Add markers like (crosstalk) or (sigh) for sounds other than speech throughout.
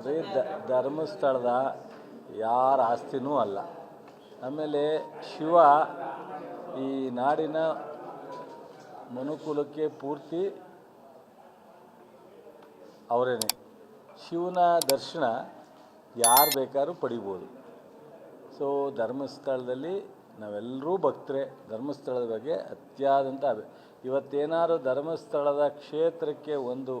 ನೋಡ್ರಿ ದ, ಧರ್ಮಸ್ಥಳದ ಯಾರ ಆಸ್ತಿನೂ ಅಲ್ಲ. ಆಮೇಲೆ ಶಿವ ಈ ನಾಡಿನ ಮನುಕುಲಕ್ಕೆ ಪೂರ್ತಿ ಅವರೇನೆ. ಶಿವನ ದರ್ಶನ ಯಾರು ಬೇಕಾದ್ರೂ ಪಡಿಬೋದು. ಸೊ ಧರ್ಮಸ್ಥಳದಲ್ಲಿ ನಾವೆಲ್ಲರೂ ಭಕ್ತರೆ. ಧರ್ಮಸ್ಥಳದ ಬಗ್ಗೆ ಅತ್ಯಾದಂಥ ಅಭಿ, ಇವತ್ತೇನಾದ್ರು ಧರ್ಮಸ್ಥಳದ ಕ್ಷೇತ್ರಕ್ಕೆ ಒಂದು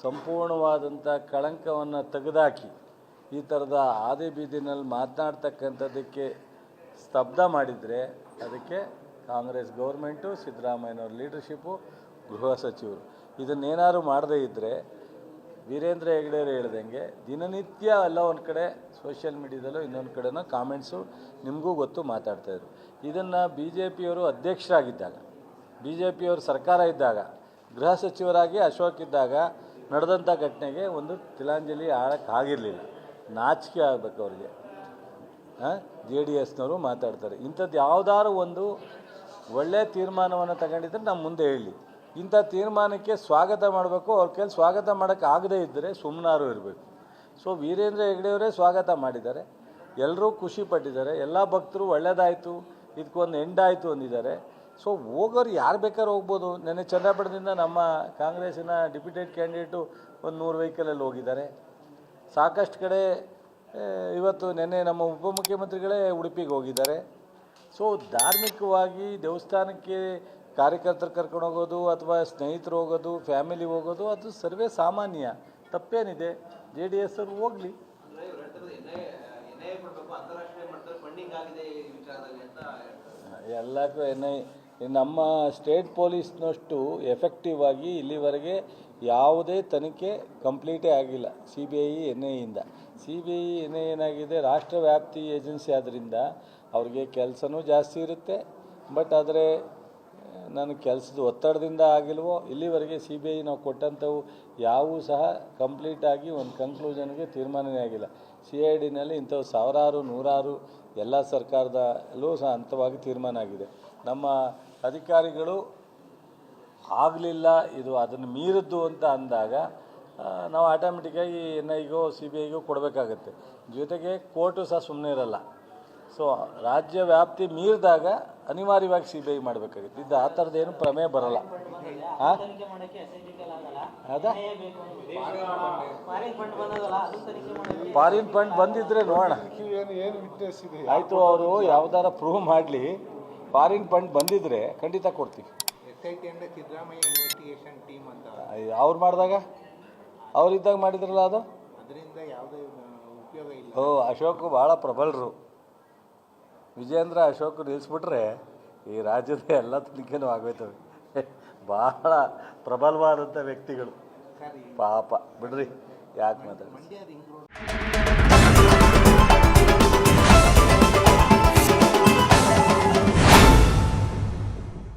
ಸಂಪೂರ್ಣವಾದಂಥ ಕಳಂಕವನ್ನು ತೆಗೆದಾಕಿ ಈ ಥರದ ಆದಿ ಬೀದಿನಲ್ಲಿ ಮಾತನಾಡ್ತಕ್ಕಂಥದ್ದಕ್ಕೆ ಸ್ತಬ್ಧ ಮಾಡಿದರೆ ಅದಕ್ಕೆ ಕಾಂಗ್ರೆಸ್ ಗೌರ್ಮೆಂಟು, ಸಿದ್ದರಾಮಯ್ಯನವ್ರ ಲೀಡರ್ಶಿಪ್ಪು, ಗೃಹ ಸಚಿವರು. ಇದನ್ನೇನಾದ್ರು ಮಾಡದೇ ಇದ್ದರೆ ವೀರೇಂದ್ರ ಹೆಗ್ಡೆಯವರು ಹೇಳ್ದಂಗೆ ದಿನನಿತ್ಯ ಎಲ್ಲ ಒಂದು ಕಡೆ ಸೋಷಿಯಲ್ ಮೀಡ್ಯಾದಲ್ಲೂ ಇನ್ನೊಂದು ಕಡೆನೂ ಕಾಮೆಂಟ್ಸು ನಿಮಗೂ ಗೊತ್ತು ಮಾತಾಡ್ತಾಯಿದ್ರು ಇದನ್ನು ಬಿ ಜೆ ಪಿಯವರು ಅಧ್ಯಕ್ಷರಾಗಿದ್ದಾಗ ಬಿ ಜೆ ಪಿಯವರು ಸರ್ಕಾರ ಇದ್ದಾಗ, ಗೃಹ ಸಚಿವರಾಗಿ ಅಶೋಕ್ ಇದ್ದಾಗ ನಡೆದಂಥ ಘಟನೆಗೆ ಒಂದು ತಿಲಾಂಜಲಿ ಆಡೋಕ್ಕಾಗಿರಲಿಲ್ಲ ನಾಚಿಕೆ ಆಗಬೇಕು ಅವ್ರಿಗೆ. ಜೆ ಡಿ ಎಸ್ನವರು ಮಾತಾಡ್ತಾರೆ. ಇಂಥದ್ದು ಯಾವುದಾದ್ರು ಒಂದು ಒಳ್ಳೆಯ ತೀರ್ಮಾನವನ್ನು ತಗೊಂಡಿದ್ರೆ ನಮ್ಮ ಮುಂದೆ ಹೇಳಿ. ಇಂಥ ತೀರ್ಮಾನಕ್ಕೆ ಸ್ವಾಗತ ಮಾಡಬೇಕು. ಅವ್ರ ಕೈಲಿ ಸ್ವಾಗತ ಮಾಡೋಕ್ಕೆ ಆಗದೇ ಇದ್ದರೆ ಸುಮ್ಮನಾರು ಇರಬೇಕು. ಸೊ ವೀರೇಂದ್ರ ಹೆಗ್ಡೆಯವರೇ ಸ್ವಾಗತ ಮಾಡಿದ್ದಾರೆ. ಎಲ್ಲರೂ ಖುಷಿಪಟ್ಟಿದ್ದಾರೆ ಎಲ್ಲ ಭಕ್ತರು ಒಳ್ಳೆಯದಾಯಿತು ಇದಕ್ಕೊಂದು ಎಂಡ್ ಆಯಿತು ಅಂದಿದ್ದಾರೆ. ಸೊ ಹೋಗೋರು ಯಾರು ಬೇಕಾದ್ರೂ ಹೋಗ್ಬೋದು. ನೆನ್ನೆ ಚಂದ್ರಪಟ್ಟಣದಿಂದ ನಮ್ಮ ಕಾಂಗ್ರೆಸ್ಸಿನ ಡಿಪ್ಯೂಟೆಡ್ ಕ್ಯಾಂಡಿಡೇಟು ಒಂದು ನೂರು ವೆಹಿಕಲಲ್ಲಿ ಹೋಗಿದ್ದಾರೆ. ಸಾಕಷ್ಟು ಕಡೆ ಇವತ್ತು ನಿನ್ನೆ ನಮ್ಮ ಉಪಮುಖ್ಯಮಂತ್ರಿಗಳೇ ಉಡುಪಿಗೆ ಹೋಗಿದ್ದಾರೆ. ಸೊ ಧಾರ್ಮಿಕವಾಗಿ ದೇವಸ್ಥಾನಕ್ಕೆ ಕಾರ್ಯಕರ್ತರು ಕರ್ಕೊಂಡು ಹೋಗೋದು ಅಥವಾ ಸ್ನೇಹಿತರು ಹೋಗೋದು ಫ್ಯಾಮಿಲಿ ಹೋಗೋದು ಅದು ಸರ್ವೇ ಸಾಮಾನ್ಯ. ತಪ್ಪೇನಿದೆ. ಜೆ ಡಿ ಎಸ್ ಅವರು ಹೋಗಲಿ. ಎಲ್ಲಕ್ಕೂ ಎನ್ ಐ ನಮ್ಮ ಸ್ಟೇಟ್ ಪೊಲೀಸ್ನಷ್ಟು ಎಫೆಕ್ಟಿವ್ ಆಗಿ ಇಲ್ಲಿವರೆಗೆ ಯಾವುದೇ ತನಿಖೆ ಕಂಪ್ಲೀಟೇ ಆಗಿಲ್ಲ. C B I N ಐಯಿಂದ C B I N I ಏನಾಗಿದೆ ರಾಷ್ಟ್ರವ್ಯಾಪ್ತಿ ಏಜೆನ್ಸಿ ಆದ್ದರಿಂದ ಅವ್ರಿಗೆ ಕೆಲಸನೂ ಜಾಸ್ತಿ ಇರುತ್ತೆ. ಬಟ್ ಆದರೆ ನನ್ನ ಕೆಲಸದ ಒತ್ತಡದಿಂದ ಆಗಿಲ್ವೋ, ಇಲ್ಲಿವರೆಗೆ ಸಿ ಬಿ ಐ ನಾವು ಕೊಟ್ಟಂಥವು ಯಾವೂ ಸಹ ಕಂಪ್ಲೀಟಾಗಿ ಒಂದು ಕನ್ಕ್ಲೂಷನ್ಗೆ ತೀರ್ಮಾನವೇ ಆಗಿಲ್ಲ. ಸಿ ಐ ಡಿನಲ್ಲಿ ಇಂಥವು ಸಾವಿರಾರು, ನೂರಾರು ಎಲ್ಲ ಸರ್ಕಾರದಲ್ಲೂ ಸಹ ಹಂತವಾಗಿ ತೀರ್ಮಾನ ಆಗಿದೆ. ನಮ್ಮ ಅಧಿಕಾರಿಗಳು ಆಗಲಿಲ್ಲ ಇದು ಅದನ್ನು ಮೀರಿದ್ದು ಅಂತ ಅಂದಾಗ ನಾವು ಆಟೋಮೆಟಿಕ್ಕಾಗಿ ಎನ್ ಐಗೋ ಸಿ ಬಿ ಐಗೋ ಕೊಡಬೇಕಾಗತ್ತೆ. ಜೊತೆಗೆ ಕೋರ್ಟು ಸಹ ಸುಮ್ಮನೆ ಇರಲ್ಲ. ಸೊ ರಾಜ್ಯ ವ್ಯಾಪ್ತಿ ಮೀರಿದಾಗ ಅನಿವಾರ್ಯವಾಗಿ ಸಿ ಬಿ ಐ ಮಾಡಬೇಕಾಗುತ್ತೆ. ಇದು ಆ ಥರದ್ದೇನು ಪ್ರಮೇಯ ಬರಲ್ಲ. ಹಾಂ ಬೇಕು ಫಾರಿನ್ ಫಂಡ್ ಅದು ಬಂದಿದ್ರೆ ನೋಡೋಣ. ಆಯಿತು ಅವರು ಯಾವ್ದಾರ ಪ್ರೂವ್ ಮಾಡಲಿ. ಫಾರಿನ್ ಫಂಡ್ ಬಂದಿದ್ರೆ ಖಂಡಿತ ಕೊಡ್ತೀವಿ. ಅವ್ರು ಮಾಡಿದಾಗ? ಅವ್ರಿದ್ದಾಗ ಮಾಡಿದ್ರಲ್ಲ ಅದು? ಅದರಿಂದ ಯಾವುದೇ ಉಪಯೋಗ ಇಲ್ಲ. ಓ ಅಶೋಕ್ ಭಾಳ ಪ್ರಬಲರು. ವಿಜೇಂದ್ರ ಅಶೋಕ್ ನಿಲ್ಲಿಸ್ಬಿಟ್ರೆ ಈ ರಾಜ್ಯದ ಎಲ್ಲ ತನಿಖೆನೂ ಆಗೋಯ್ತವೆ. (laughs) ಭಾಳ ಪ್ರಬಲವಾದಂಥ ವ್ಯಕ್ತಿಗಳು. ಪಾಪ ಬಿಡ್ರಿ ಯಾಕೆ ಮಾತಾಡಿ